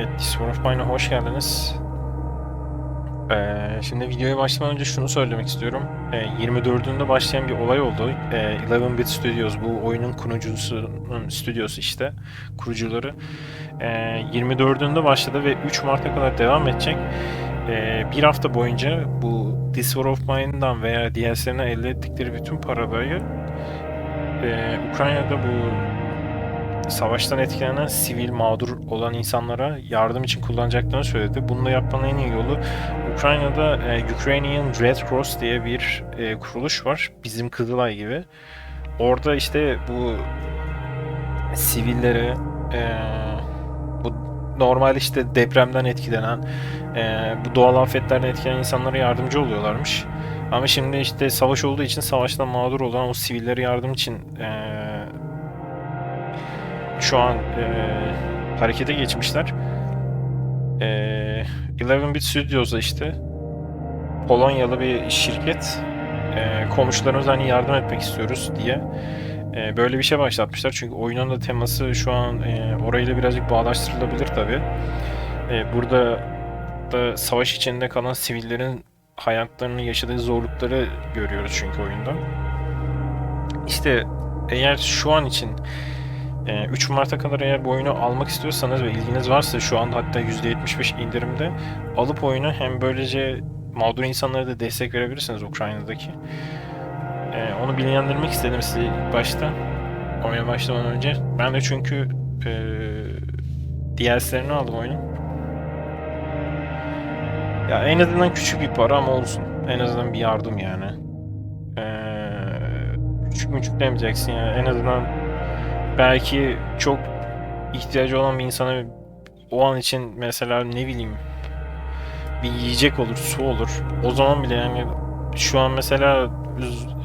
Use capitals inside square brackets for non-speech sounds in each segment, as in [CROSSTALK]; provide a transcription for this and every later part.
Evet, War of Mine'a hoş geldiniz. Ee, şimdi videoya başlamadan önce şunu söylemek istiyorum. Ee, 24'ünde başlayan bir olay oldu. Ee, 11-Bit Studios, bu oyunun kurucusunun stüdyosu işte, kurucuları. Ee, 24'ünde başladı ve 3 Mart'a kadar devam edecek. Ee, bir hafta boyunca bu This War of Mine'dan veya DLC'lerine elde ettikleri bütün parayı e, Ukrayna'da bu savaştan etkilenen sivil mağdur olan insanlara yardım için kullanacaklarını söyledi. Bunu da yapmanın en iyi yolu Ukrayna'da e, Ukrainian Red Cross diye bir e, kuruluş var. Bizim Kızılay gibi. Orada işte bu sivilleri e, bu normal işte depremden etkilenen e, bu doğal afetlerden etkilenen insanlara yardımcı oluyorlarmış. Ama şimdi işte savaş olduğu için savaştan mağdur olan o sivillere yardım için e, şu an e, harekete geçmişler. E, 11-Bit Studios'a işte Polonyalı bir şirket e, komşularımıza hani yardım etmek istiyoruz diye e, böyle bir şey başlatmışlar. Çünkü oyunun da teması şu an e, orayla birazcık bağdaştırılabilir tabi. E, burada da savaş içinde kalan sivillerin hayatlarını yaşadığı zorlukları görüyoruz çünkü oyunda. İşte eğer şu an için 3 Mart'a kadar eğer bu oyunu almak istiyorsanız ve ilginiz varsa şu an hatta %75 indirimde alıp oyunu hem böylece mağdur insanlara da destek verebilirsiniz Ukrayna'daki. E, onu bilgilendirmek istedim size ilk başta. Oyuna başlamadan önce. Ben de çünkü e, DLC'lerini aldım oyunun. Ya en azından küçük bir para ama olsun. En azından bir yardım yani. E, küçük müçük demeyeceksin ya. En azından belki çok ihtiyacı olan bir insana o an için mesela ne bileyim bir yiyecek olur, su olur. O zaman bile yani şu an mesela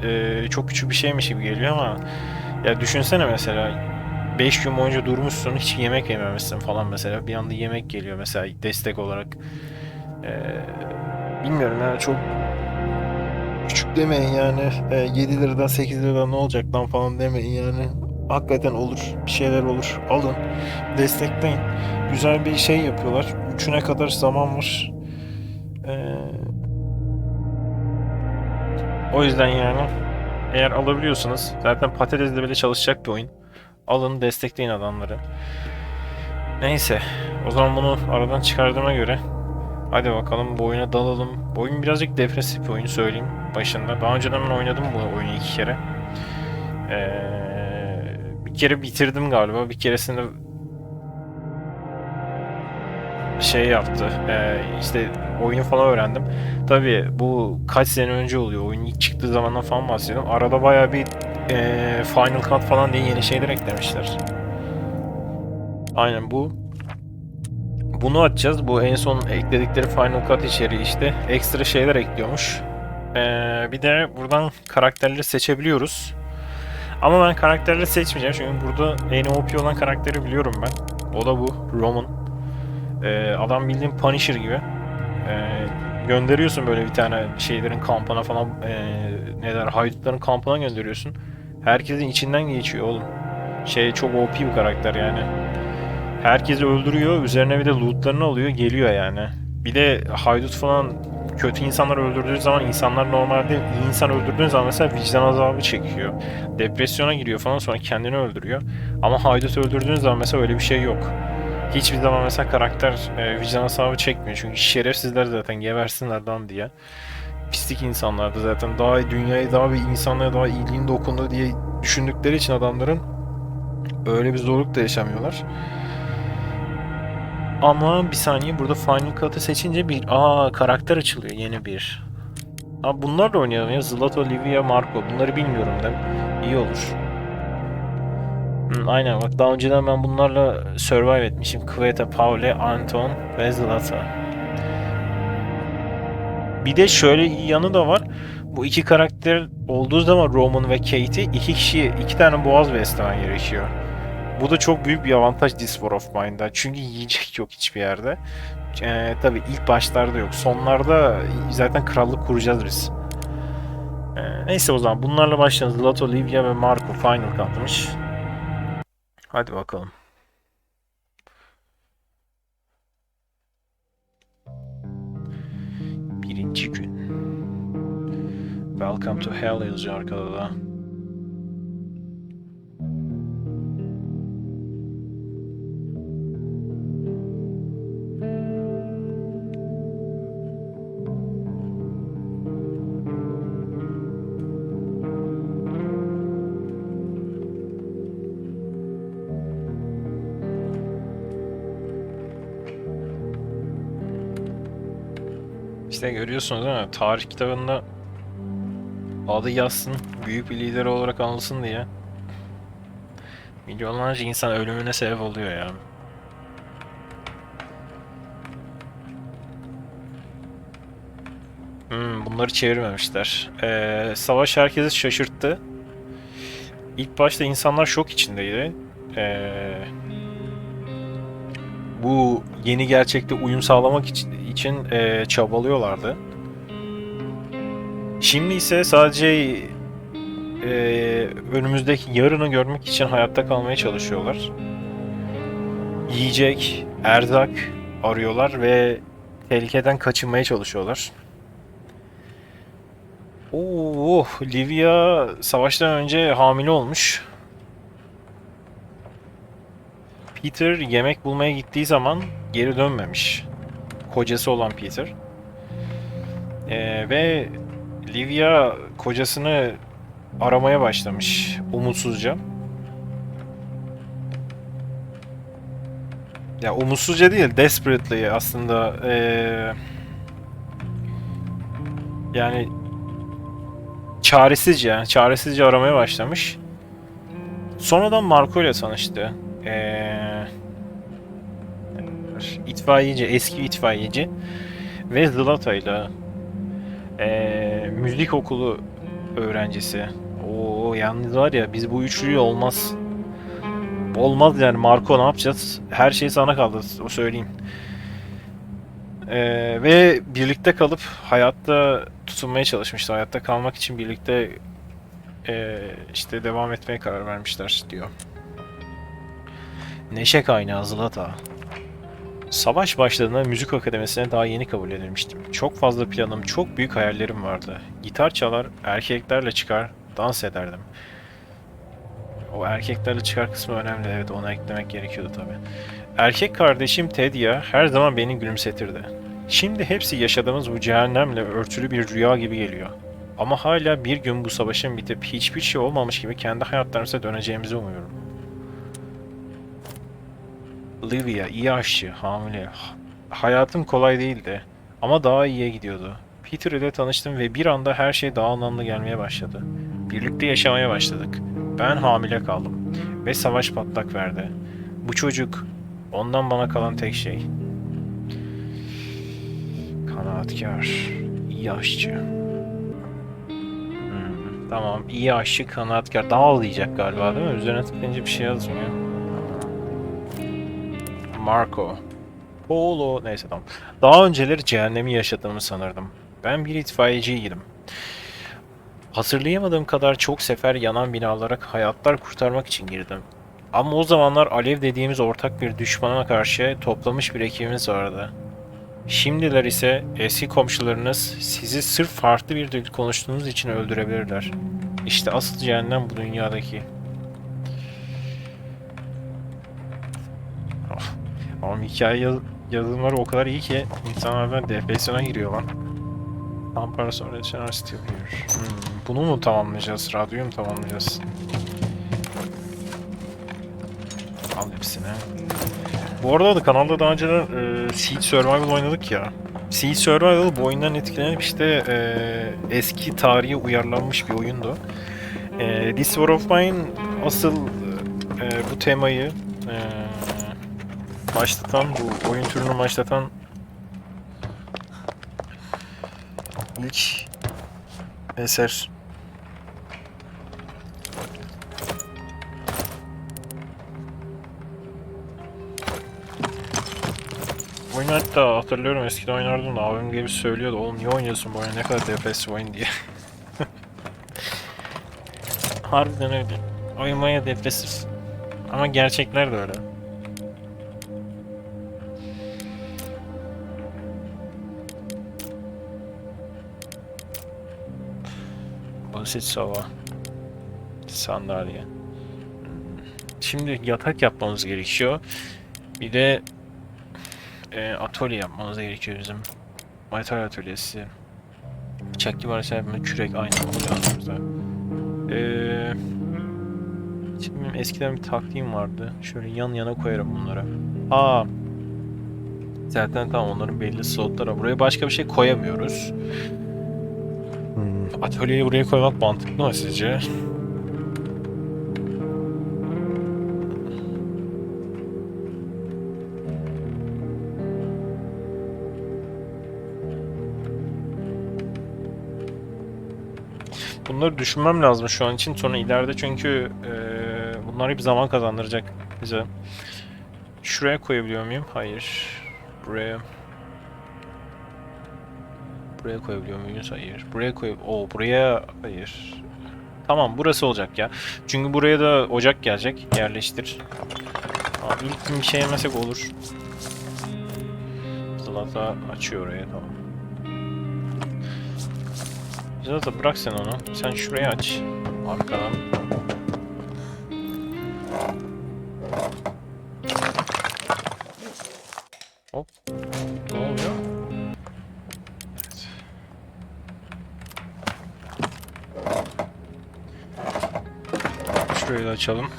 e, çok küçük bir şeymiş gibi geliyor ama ya düşünsene mesela 5 gün boyunca durmuşsun hiç yemek yememişsin falan mesela bir anda yemek geliyor mesela destek olarak. E, bilmiyorum ya çok küçük demeyin yani. E, 7 liradan 8 liradan ne olacak lan falan demeyin yani hakikaten olur. Bir şeyler olur. Alın. Destekleyin. Güzel bir şey yapıyorlar. Üçüne kadar zaman var. Ee, o yüzden yani eğer alabiliyorsanız zaten patatesle bile çalışacak bir oyun. Alın destekleyin adamları. Neyse. O zaman bunu aradan çıkardığıma göre hadi bakalım bu oyuna dalalım. Bu oyun birazcık depresif bir oyun söyleyeyim başında. Daha önceden ben oynadım bu oyunu iki kere. Eee bir kere bitirdim galiba. Bir keresinde şey yaptı. Ee, işte oyunu falan öğrendim. Tabii bu kaç sene önce oluyor. Oyun ilk çıktığı zamandan falan bahsediyorum. Arada bayağı bir e, Final Cut falan diye yeni şeyler eklemişler. Aynen bu. Bunu açacağız. Bu en son ekledikleri Final Cut içeriği işte. Ekstra şeyler ekliyormuş. Ee, bir de buradan karakterleri seçebiliyoruz. Ama ben karakterleri seçmeyeceğim çünkü burada en OP olan karakteri biliyorum ben. O da bu Roman. Ee, adam bildiğin Punisher gibi. Ee, gönderiyorsun böyle bir tane şeylerin kampına falan ee, ne der haydutların kampına gönderiyorsun. Herkesin içinden geçiyor oğlum. Şey çok OP bir karakter yani. Herkesi öldürüyor, üzerine bir de lootlarını alıyor, geliyor yani. Bir de haydut falan kötü insanlar öldürdüğü zaman insanlar normalde iyi insan öldürdüğün zaman mesela vicdan azabı çekiyor. Depresyona giriyor falan sonra kendini öldürüyor. Ama haydut öldürdüğün zaman mesela öyle bir şey yok. Hiçbir zaman mesela karakter e, vicdan azabı çekmiyor. Çünkü şerefsizler zaten gebersinler lan diye. Pislik insanlardı zaten. Daha dünyayı daha bir insanlara daha iyiliğin dokundu diye düşündükleri için adamların öyle bir zorluk da yaşamıyorlar. Ama bir saniye burada Final Cut'ı seçince bir aa karakter açılıyor yeni bir. Abi bunlarla oynayalım ya. Zlato, Livia, Marco. Bunları bilmiyorum da. İyi olur. Hı, aynen bak daha önceden ben bunlarla survive etmişim. Kveta, Paule, Anton ve Zlata. Bir de şöyle iyi yanı da var. Bu iki karakter olduğu zaman Roman ve Kate'i iki kişi iki tane boğaz beslemen gerekiyor. Bu da çok büyük bir avantaj This War of Mine'da. Çünkü yiyecek yok hiçbir yerde. Ee, tabii ilk başlarda yok. Sonlarda zaten krallık kuracağız biz. Ee, neyse o zaman bunlarla başlayalım. Zlato, Livia ve Marco final kalmış. Hadi bakalım. Birinci gün. Welcome to Hell yazıyor arkada da. İşte görüyorsunuz değil mi? Tarih kitabında adı yazsın, büyük bir lider olarak anılsın diye. Milyonlarca insan ölümüne sebep oluyor ya. Hmm, bunları çevirmemişler. Ee, savaş herkesi şaşırttı. İlk başta insanlar şok içindeydi. Ee, bu yeni gerçekte uyum sağlamak için, için e, çabalıyorlardı. Şimdi ise sadece e, önümüzdeki yarını görmek için hayatta kalmaya çalışıyorlar. Yiyecek, erzak arıyorlar ve tehlikeden kaçınmaya çalışıyorlar. Oo, oh, Livia savaştan önce hamile olmuş. Peter yemek bulmaya gittiği zaman geri dönmemiş. Kocası olan Peter. Ee, ve Livia kocasını aramaya başlamış umutsuzca. Ya umutsuzca değil, desperately aslında. Ee, yani çaresizce, çaresizce aramaya başlamış. Sonradan Marco ile tanıştı. Ee, itfaiyeci, eski itfaiyeci ve Zlata ile ee, müzik okulu öğrencisi. Oo yalnız var ya biz bu üçlüyü olmaz. Olmaz yani Marco ne yapacağız? Her şey sana kaldı o söyleyeyim. Ee, ve birlikte kalıp hayatta tutunmaya çalışmışlar. Hayatta kalmak için birlikte ee, işte devam etmeye karar vermişler diyor. Neşe kaynağı Zlata. Savaş başladığında müzik akademisine daha yeni kabul edilmiştim. Çok fazla planım, çok büyük hayallerim vardı. Gitar çalar, erkeklerle çıkar, dans ederdim. O erkeklerle çıkar kısmı önemli, evet onu eklemek gerekiyordu tabi. Erkek kardeşim Tedya her zaman beni gülümsetirdi. Şimdi hepsi yaşadığımız bu cehennemle örtülü bir rüya gibi geliyor. Ama hala bir gün bu savaşın bitip hiçbir şey olmamış gibi kendi hayatlarımıza döneceğimizi umuyorum. Livia iyi aşçı, hamile. Hayatım kolay değildi ama daha iyiye gidiyordu. Peter ile tanıştım ve bir anda her şey daha anlamlı gelmeye başladı. Birlikte yaşamaya başladık. Ben hamile kaldım ve savaş patlak verdi. Bu çocuk ondan bana kalan tek şey. Kanaatkar, iyi aşçı. Hmm, tamam, iyi aşçı, kanaatkar. Daha ağlayacak galiba değil mi? Üzerine tıklayınca bir şey yazmıyor. Marco. Polo. Neyse tamam. Daha önceleri cehennemi yaşadığımı sanırdım. Ben bir itfaiyeciydim. Hatırlayamadığım kadar çok sefer yanan binalara hayatlar kurtarmak için girdim. Ama o zamanlar Alev dediğimiz ortak bir düşmana karşı toplamış bir ekibimiz vardı. Şimdiler ise eski komşularınız sizi sırf farklı bir dil konuştuğunuz için öldürebilirler. İşte asıl cehennem bu dünyadaki. Ama hikaye yaz yazılımları o kadar iyi ki insanlardan depresyona giriyor lan. Tam para sonra Channel Still Here. Hmm, bunu mu tamamlayacağız? Radyoyu mu tamamlayacağız? Al hepsini. Bu arada da kanalda daha önceden e, Seed Survival oynadık ya. Seed Survival bu oyundan etkilenip işte e, eski tarihe uyarlanmış bir oyundu. E, This War of Mine asıl e, bu temayı e, başlatan, bu oyun türünü başlatan ilk eser. Oyunu hatta hatırlıyorum eskiden oynardım da abim gibi söylüyordu oğlum niye oynuyorsun bu oyunu ne kadar depresif oyun diye. [LAUGHS] Harbiden öyle. Oyun baya depresif. Ama gerçekler de öyle. Basit sova. Sandalye. Şimdi yatak yapmamız gerekiyor. Bir de e, atölye yapmamız gerekiyor bizim. Metal atölyesi. Bıçak gibi araçlar yapma, kürek aynı oluyor. Ee, şimdi eskiden bir taktiğim vardı. Şöyle yan yana koyarım bunları. Aa. Zaten tamam onların belli slotları. Buraya başka bir şey koyamıyoruz. Hmm, Atölyeyi buraya koymak mantıklı mı sizce? Bunları düşünmem lazım şu an için. Sonra ileride çünkü eee bunlar hep zaman kazandıracak bize. Şuraya koyabiliyor muyum? Hayır. Buraya. Buraya koyabiliyor muyuz? Hayır. Buraya koy... O buraya... Hayır. Tamam burası olacak ya. Çünkü buraya da ocak gelecek. Yerleştir. Abi ilk bir şey yemesek olur. Salata açıyor oraya tamam. Zaten bırak sen onu. Sen şurayı aç. Arkadan. Açalım.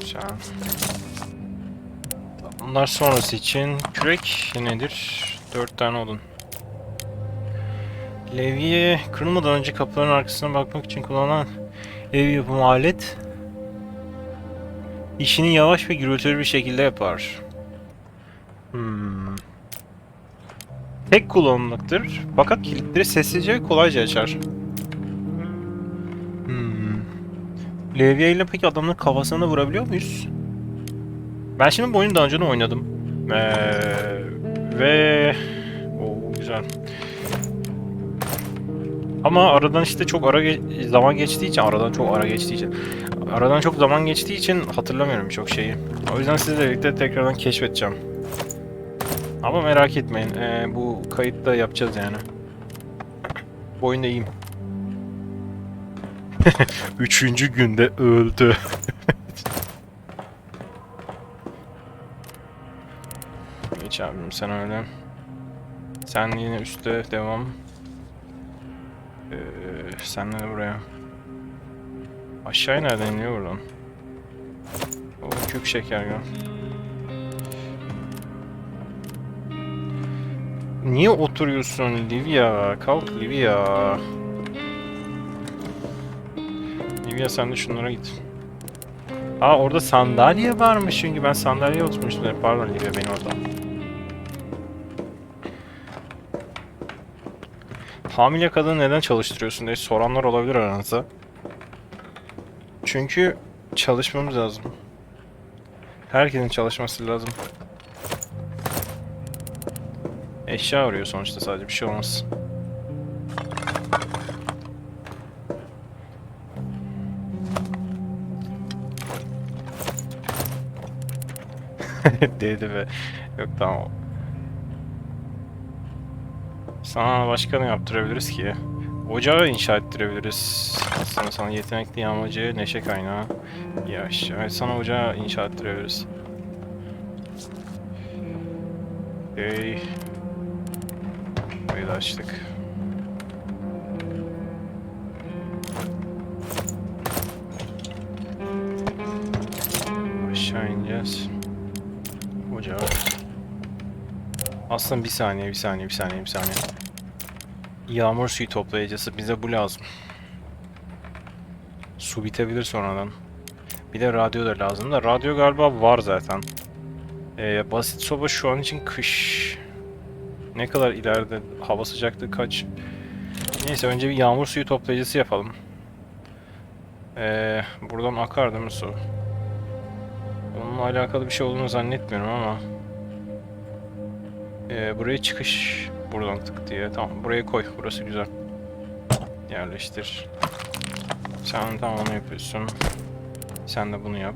Güzel. Bunlar sonrası için kürek nedir? 4 tane odun. Levye kırılmadan önce kapıların arkasına bakmak için kullanılan levye yapımı alet işini yavaş ve gürültülü bir şekilde yapar. Hmm. Tek kullanımlıktır fakat kilitleri sessizce ve kolayca açar. Hmm. Levye ile peki adamın kafasına vurabiliyor muyuz? Ben şimdi bu oyunu daha önce oynadım. Ee, ve... Oo, güzel. Ama aradan işte çok ara ge- zaman geçtiği için, aradan çok ara geçtiği için, aradan çok zaman geçtiği için hatırlamıyorum çok şeyi. O yüzden sizle birlikte tekrardan keşfedeceğim. Ama merak etmeyin, ee, bu kayıtta yapacağız yani. Bu oyunda iyiyim. [LAUGHS] Üçüncü günde öldü. [LAUGHS] Geç abim sen öyle. Sen yine üstte devam. Ee, sen de buraya. Aşağıya nereden iniyor buradan? O kök şeker ya. Niye oturuyorsun Livia? Kalk Livia. Livia sen de şunlara git. Aa orada sandalye varmış çünkü ben sandalyeye oturmuştum. Pardon Livia beni orada. Hamile kadını neden çalıştırıyorsun diye soranlar olabilir aranızda. Çünkü çalışmamız lazım. Herkesin çalışması lazım. Eşya arıyor sonuçta sadece bir şey olmaz. [LAUGHS] Dedi be. Yok tamam. Sana başka ne yaptırabiliriz ki? Ocağı inşa ettirebiliriz. Sana, sana yetenekli yağmacı, neşe kaynağı. Yaş. Evet sana ocağı inşa ettirebiliriz. Okay. Burayı da açtık. Aşağı ineceğiz. Ocağı. Aslında bir saniye, bir saniye, bir saniye, bir saniye. Yağmur suyu toplayıcısı. Bize bu lazım. Su bitebilir sonradan. Bir de radyo da lazım da. Radyo galiba var zaten. Ee, basit soba şu an için kış. Ne kadar ileride hava sıcaklığı kaç? Neyse önce bir yağmur suyu toplayıcısı yapalım. Ee, buradan akar değil mi su? Onunla alakalı bir şey olduğunu zannetmiyorum ama. Ee, buraya çıkış buradan tık diye. Tamam buraya koy. Burası güzel. Yerleştir. Sen tamam onu yapıyorsun. Sen de bunu yap.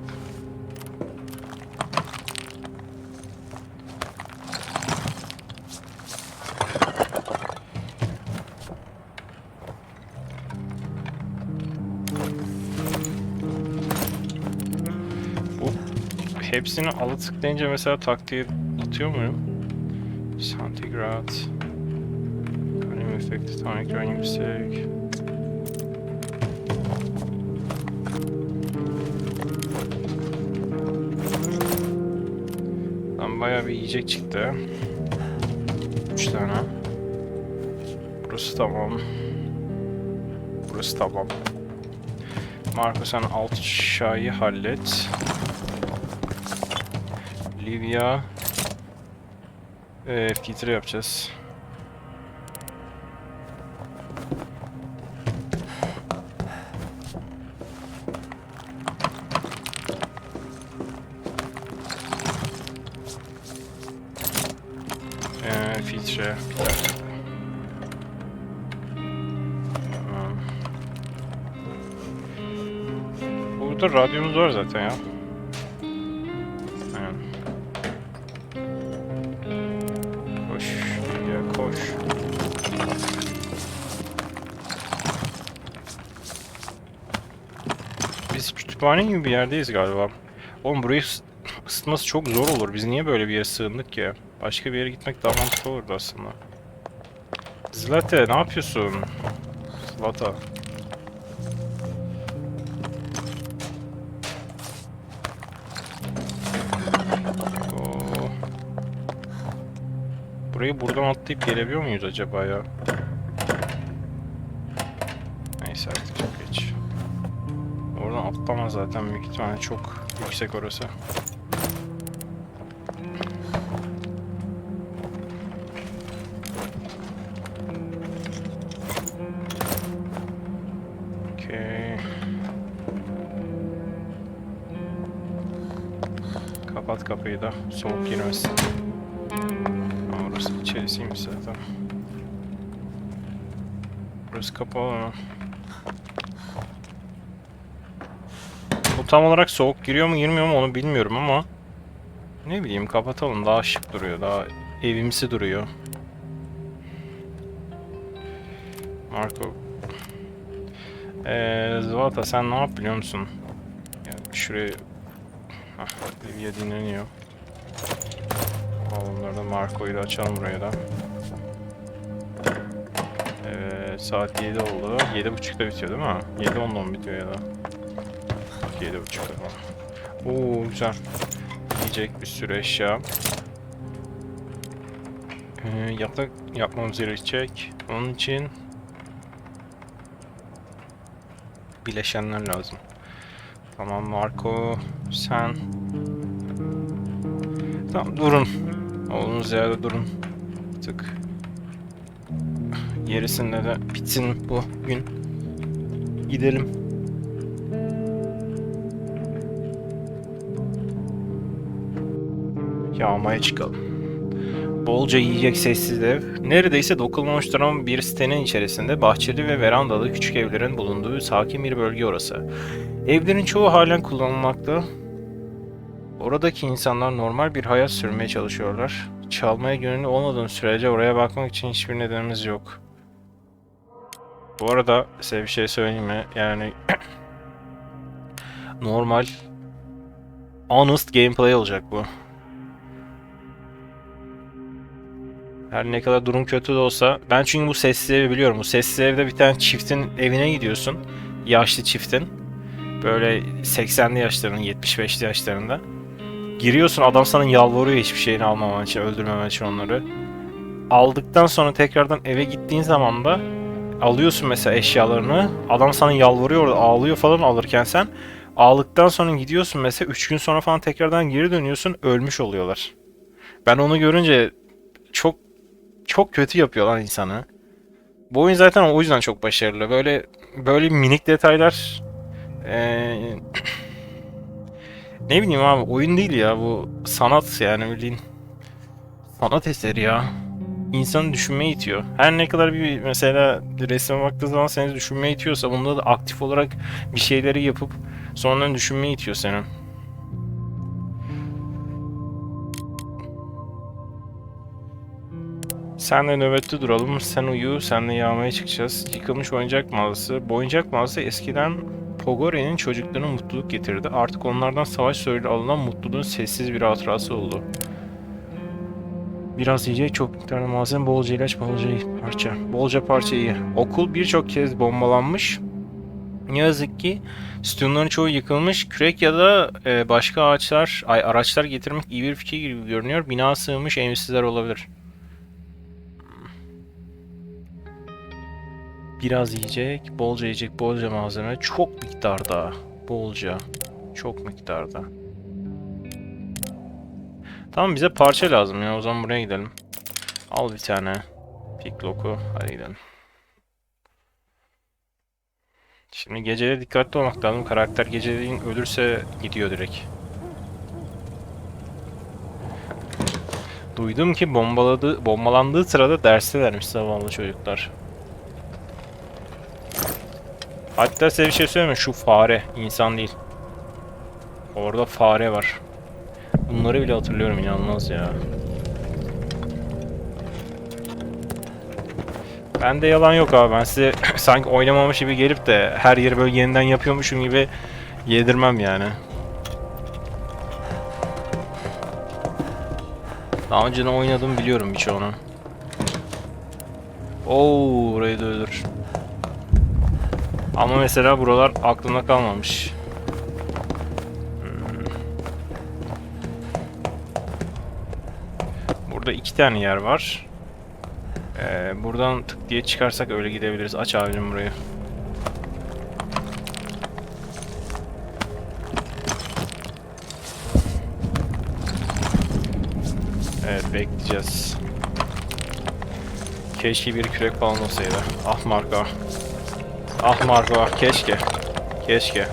Hepsini alı tıklayınca mesela taktiği atıyor muyum? Santigrat. Önemli efekti tam ekran yüksek. Lan bayağı bir yiyecek çıktı. 3 tane. Burası tamam. Burası tamam. Marco sen alt aşağıyı hallet. Livia ee, filtre yapacağız. Ee, filtre. Tamam. Burada radyomuz var zaten ya. Biz kütüphane gibi bir yerdeyiz galiba. Oğlum burayı ıs- ısıtması çok zor olur. Biz niye böyle bir yere sığındık ya? Başka bir yere gitmek daha mantıklı olurdu aslında. Zlate ne yapıyorsun? Zlata. Burayı buradan atlayıp gelebiliyor muyuz acaba ya? Atlamaz zaten büyük ihtimalle çok yüksek orası. Okey. Kapat kapıyı da soğuk girmesin. Ama Orası içerisiymiş zaten. Burası kapalı mı? Bu tam olarak soğuk giriyor mu girmiyor mu onu bilmiyorum ama ne bileyim kapatalım daha şık duruyor daha evimsi duruyor. Marco Eee Zvata sen ne yap biliyor musun? Yani şuraya Hah, Livia dinleniyor. Bunları da Marco'yu da açalım buraya da. Evet saat 7 oldu. 7.30'da bitiyor değil mi? 7.10'da mı bitiyor ya da? 7.30'da falan. Oo güzel. Yiyecek bir sürü eşya. Ee, yatak yapmamız gerekecek. Onun için bileşenler lazım. Tamam Marco sen Tamam durun. Olduğunuz yerde durun. Tık. Gerisinde de bitsin bu gün. Gidelim. Yağmaya çıkalım. Bolca yiyecek sessiz ev. Neredeyse dokunulmamış duran bir sitenin içerisinde bahçeli ve verandalı küçük evlerin bulunduğu sakin bir bölge orası. Evlerin çoğu halen kullanılmakta. Oradaki insanlar normal bir hayat sürmeye çalışıyorlar. Çalmaya gönüllü olmadığın sürece oraya bakmak için hiçbir nedenimiz yok. Bu arada size bir şey söyleyeyim mi? Yani [CLEARS THROAT] normal honest gameplay olacak bu. Her ne kadar durum kötü de olsa ben çünkü bu sessiz evi biliyorum. Bu sessiz evde bir tane çiftin evine gidiyorsun. Yaşlı çiftin. Böyle 80'li yaşlarının 75'li yaşlarında. Giriyorsun adam sana yalvarıyor hiçbir şeyini almaman için, öldürmemen için onları. Aldıktan sonra tekrardan eve gittiğin zaman da alıyorsun mesela eşyalarını. Adam sana yalvarıyor ağlıyor falan alırken sen. Ağlıktan sonra gidiyorsun mesela 3 gün sonra falan tekrardan geri dönüyorsun ölmüş oluyorlar. Ben onu görünce çok çok kötü yapıyorlar insanı. Bu oyun zaten o yüzden çok başarılı. Böyle böyle minik detaylar eee [CLEARS THROAT] ne bileyim abi oyun değil ya bu sanat yani bildiğin sanat eseri ya. İnsanı düşünmeye itiyor. Her ne kadar bir mesela resme baktığı zaman seni düşünmeye itiyorsa bunda da aktif olarak bir şeyleri yapıp sonradan düşünmeye itiyor seni. Senle nöbette duralım. Sen uyu, senle yağmaya çıkacağız. Yıkılmış oyuncak mağazası. Bu oyuncak mağazası eskiden Kogore'nin çocuklarına mutluluk getirdi. Artık onlardan savaş söyle alınan mutluluğun sessiz bir hatırası oldu. Biraz yiyecek, çok miktarda malzeme, bolca ilaç, bolca parça. Bolca parça iyi. Okul birçok kez bombalanmış. Ne yazık ki sütunların çoğu yıkılmış. Kürek ya da e, başka ağaçlar, ay araçlar getirmek iyi bir fikir gibi görünüyor. Bina sığınmış evsizler olabilir. Biraz yiyecek, bolca yiyecek, bolca malzeme. Çok miktarda. Bolca. Çok miktarda. Tamam bize parça lazım ya. O zaman buraya gidelim. Al bir tane. Picklock'u. Hadi gidelim. Şimdi gecede dikkatli olmak lazım. Karakter geceleyin ölürse gidiyor direkt. Duydum ki bombaladı, bombalandığı sırada derstelermiş zavallı çocuklar. Hatta size bir şey söyleyeyim mi? Şu fare, insan değil. Orada fare var. Bunları bile hatırlıyorum inanılmaz ya. Bende yalan yok abi. Ben size [CLEARS THROAT] sanki oynamamış gibi gelip de her yeri böyle yeniden yapıyormuşum gibi yedirmem yani. Daha önceden oynadım biliyorum birçoğunu. Oo, burayı da ölür. Ama mesela buralar aklımda kalmamış. Hmm. Burada iki tane yer var. Ee, buradan tık diye çıkarsak öyle gidebiliriz. Aç abicim burayı. Evet bekleyeceğiz. Keşke bir kürek falan olsaydı. Ah Marco. Ah Marco ah keşke. Keşke.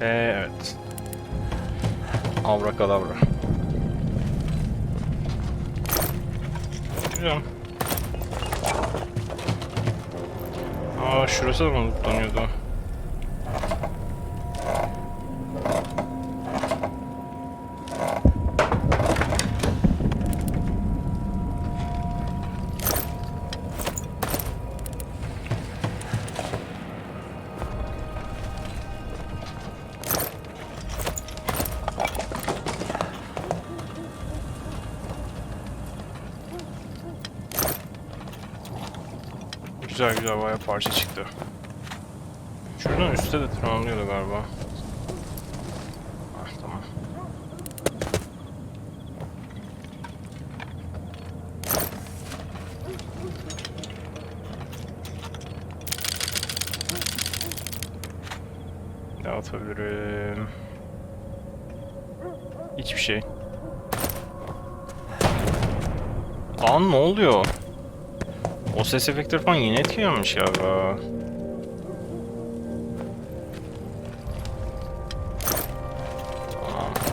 Ee, evet. Abrakadabra. Güzel. Aa şurası da mı lootlanıyordu? Parça çıktı. Şuradan üstte de tırmanılıyordu galiba. Ah tamam. Ne atabilirim? Hiçbir şey. Lan ne oluyor? O ses efektleri falan yeni etkilenmiş ya. Tamam.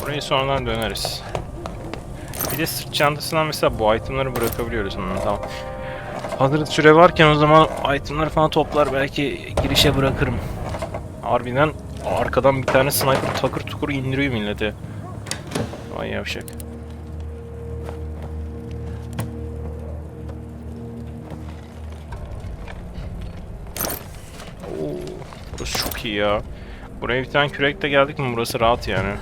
Burayı sonradan döneriz. Bir de sırt çantasından mesela bu itemları bırakabiliyoruz. Hmm, tamam. Hazır süre varken o zaman itemları falan toplar belki girişe bırakırım. Harbiden arkadan bir tane sniper takır tukur indiriyor milleti. Vay yavşak. İyi ya. Buraya bir tane kürekle geldik mi burası rahat yani.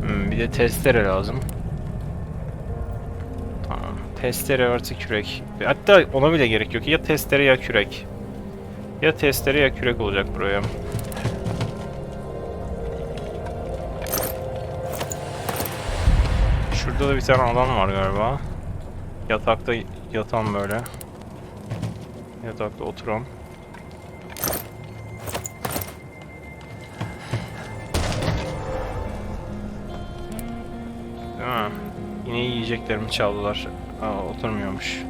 Hmm, bir de testere lazım. Tamam. Testere artı kürek. Hatta ona bile gerek yok. Ya testere ya kürek. Ya testere ya kürek olacak buraya. Şurada da bir tane adam var galiba. Yatakta yatan böyle. Yatakta oturan. Yiyeceklerimi çaldılar. Aa, oturmuyormuş.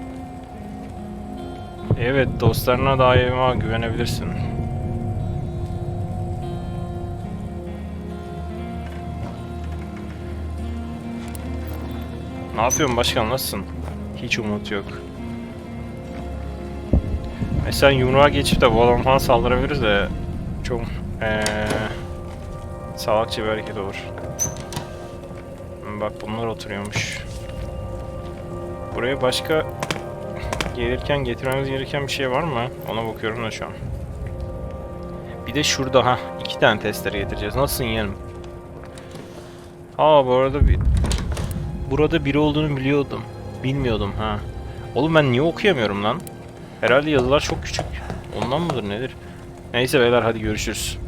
Evet, dostlarına daima güvenebilirsin. Ne yapıyorsun başkan, nasılsın? Hiç umut yok. Mesela yumruğa geçip de adam falan saldırabiliriz de çok eee Salakça bir hareket olur. Bak bunlar oturuyormuş. Buraya başka gelirken getirmemiz gereken bir şey var mı? Ona bakıyorum da şu an. Bir de şurada ha iki tane testere getireceğiz. Nasılsın yeğenim? Aa bu arada bir burada biri olduğunu biliyordum. Bilmiyordum ha. Oğlum ben niye okuyamıyorum lan? Herhalde yazılar çok küçük. Ondan mıdır nedir? Neyse beyler hadi görüşürüz.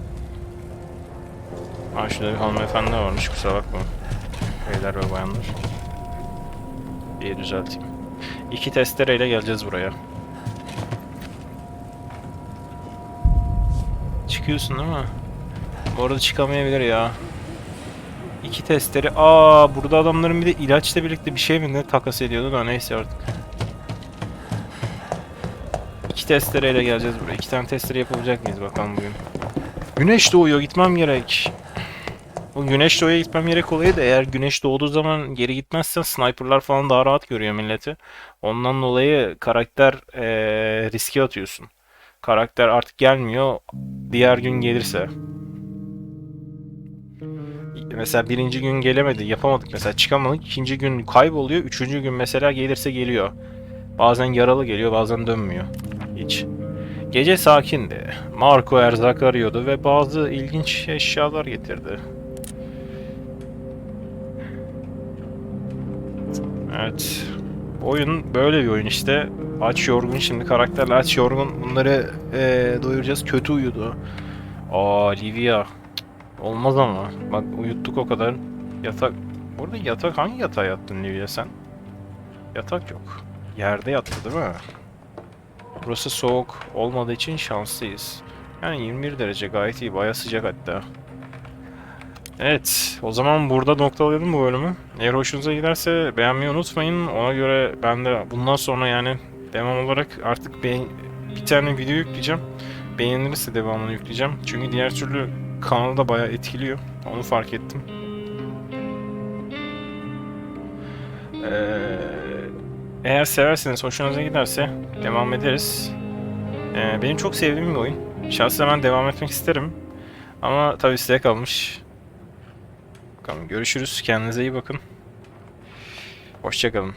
Aa şurada bir hanımefendi varmış kusura bakmayın. Beyler ve bayanlar. Diye düzelteyim. İki testereyle geleceğiz buraya. Çıkıyorsun değil mi? Bu arada çıkamayabilir ya. İki testere. Aa burada adamların bir de ilaçla birlikte bir şey mi ne takas ediyordu da neyse artık. İki testereyle geleceğiz buraya. İki tane testere yapabilecek miyiz bakalım bugün. Güneş doğuyor gitmem gerek. Bu güneş doğuya gitmem gerek olayı da eğer güneş doğduğu zaman geri gitmezsen sniperlar falan daha rahat görüyor milleti. Ondan dolayı karakter eee riske atıyorsun. Karakter artık gelmiyor. Diğer gün gelirse. Mesela birinci gün gelemedi, yapamadık mesela çıkamadık. İkinci gün kayboluyor. Üçüncü gün mesela gelirse geliyor. Bazen yaralı geliyor, bazen dönmüyor. Hiç. Gece sakindi. Marco erzak arıyordu ve bazı ilginç eşyalar getirdi. Evet. Oyun böyle bir oyun işte. Aç yorgun şimdi karakterler aç yorgun. Bunları eee, doyuracağız. Kötü uyudu. Aa Livia. Olmaz ama. Bak uyuttuk o kadar. Yatak. Burada yatak hangi yatağa yattın Livia sen? Yatak yok. Yerde yattı değil mi? Burası soğuk olmadığı için şanslıyız. Yani 21 derece gayet iyi. Baya sıcak hatta. Evet, o zaman burada noktalayalım bu bölümü. Eğer hoşunuza giderse beğenmeyi unutmayın. Ona göre ben de bundan sonra yani devam olarak artık beğen- bir tane video yükleyeceğim. Beğenilirse devamını yükleyeceğim. Çünkü diğer türlü kanalı da bayağı etkiliyor. Onu fark ettim. Ee, eğer severseniz, hoşunuza giderse devam ederiz. Ee, benim çok sevdiğim bir oyun. Şahsen ben devam etmek isterim. Ama tabii size kalmış. Bakalım görüşürüz. Kendinize iyi bakın. Hoşçakalın.